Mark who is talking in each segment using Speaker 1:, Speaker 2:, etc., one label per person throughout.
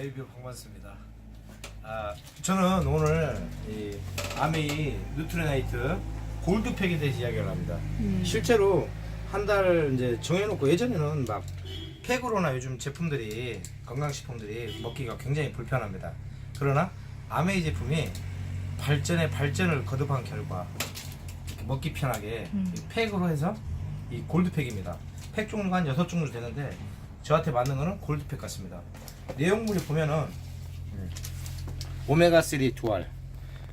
Speaker 1: 리뷰 반갑습니다. 아, 저는 오늘 이 아메이 누트리나이트 골드팩에 대해서 이야기를 합니다. 실제로 한 달 이제 정해놓고 예전에는 막 팩으로나 요즘 제품들이 건강식품들이 먹기가 굉장히 불편합니다. 그러나 아메이 제품이 발전에 발전을 거듭한 결과 먹기 편하게
Speaker 2: 음.
Speaker 1: 이 팩으로 해서 이 골드팩입니다. 팩 종류가 한 6종류 되는데 저한테 맞는 거는 골드팩 같습니다. 내용물이 보면은 음, 오메가 3 두알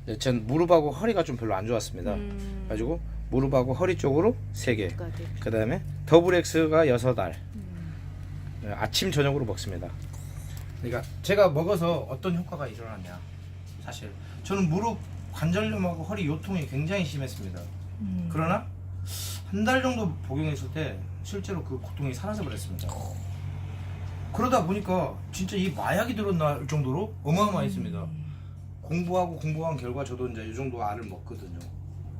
Speaker 1: 네, 전 무릎하고 허리가 좀 별로 안 좋았습니다.
Speaker 2: 음.
Speaker 1: 가지고 무릎하고 허리 쪽으로 3개
Speaker 2: 까지.
Speaker 1: 그 다음에 더블 X가 6알
Speaker 2: 음.
Speaker 1: 네, 아침 저녁으로 먹습니다. 그러니까 제가 먹어서 어떤 효과가 일어났냐 사실 저는 무릎 관절염하고 허리 요통이 굉장히 심했습니다.
Speaker 2: 음.
Speaker 1: 그러나 한 달 정도 복용했을 때 실제로 그 고통이 사라져 버렸습니다. 그러다 보니까 진짜 이 마약이 들었나 정도로 어마어마했습니다. 공부하고 공부한 결과 저도 이제 이 정도 알을 먹거든요.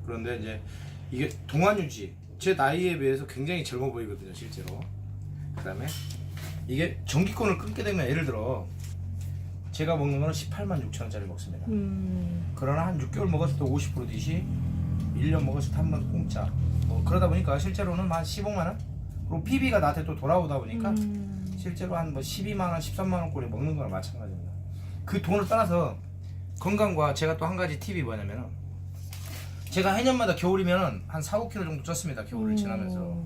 Speaker 1: 그런데 이제 이게 동안 유지 제 나이에 비해서 굉장히 젊어 보이거든요, 실제로. 그다음에 이게 전기권을 끊게 되면 예를 들어 제가 먹는 거는 18만 6천 원짜리 먹습니다.
Speaker 2: 음.
Speaker 1: 그러나 한 6개월 먹었을 때 50% 디시 1년 먹었을 때 한 번 공짜 뭐 그러다 보니까 실제로는 한 15만 원 그리고 PB가 나한테 또 돌아오다 보니까
Speaker 2: 음.
Speaker 1: 실제로 한 뭐 12만 원 13만 원꼴에 먹는 거랑 마찬가지입니다 그 돈을 따라서 건강과 제가 또 한 가지 팁이 뭐냐면은 제가 해년마다 겨울이면은 한 4, 5kg 정도 쪘습니다 겨울을 지나면서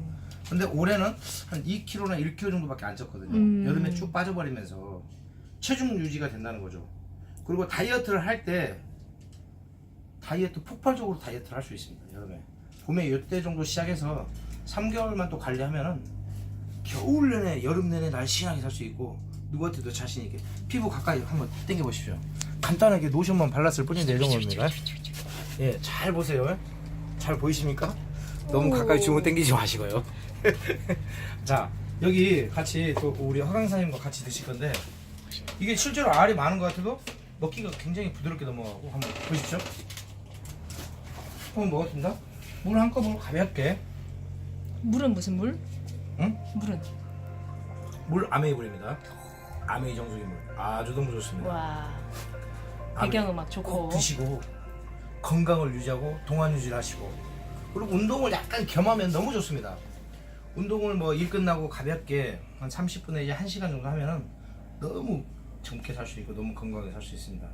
Speaker 1: 근데 올해는 한 2kg나 1kg 정도밖에 안 쪘거든요.
Speaker 2: 음.
Speaker 1: 여름에 쭉 빠져버리면서 체중 유지가 된다는 거죠. 그리고 다이어트를 할 때 다이어트 폭발적으로 다이어트를 할 수 있습니다. 여름에 봄에 이때 정도 시작해서 3개월만 또 관리하면은 겨울 내내 여름 내내 날씬하게 살 수 있고 누구한테도 자신 있게 피부 가까이 한번 당겨 보십시오. 간단하게 로션만 발랐을 뿐인데 이 정도입니다. 예, 잘 보세요. 잘 보이십니까? 너무 가까이 주문 당기지 마시고요. 자 여기 같이 또 우리 허강사님과 같이 드실 건데 이게 실제로 알이 많은 것 같아도 먹기가 굉장히 부드럽게 넘어가고 한번 보십시오. 한번 먹었습니다. 물 한꺼번에 가볍게
Speaker 2: 물은 무슨 물?
Speaker 1: 응?
Speaker 2: 물은.
Speaker 1: 물 아메이불입니다. 아메이 정수기 물 아주 너무 좋습니다.
Speaker 2: 와.
Speaker 1: 아메이
Speaker 2: 배경음악
Speaker 1: 꼭
Speaker 2: 좋고.
Speaker 1: 드시고 건강을 유지하고 동안 유지를 하시고 그리고 운동을 약간 겸하면 너무 좋습니다. 운동을 뭐 일 끝나고 가볍게 한 30분에 이제 1시간 정도 하면은 너무 젊게 살 수 있고 너무 건강하게 살 수 있습니다.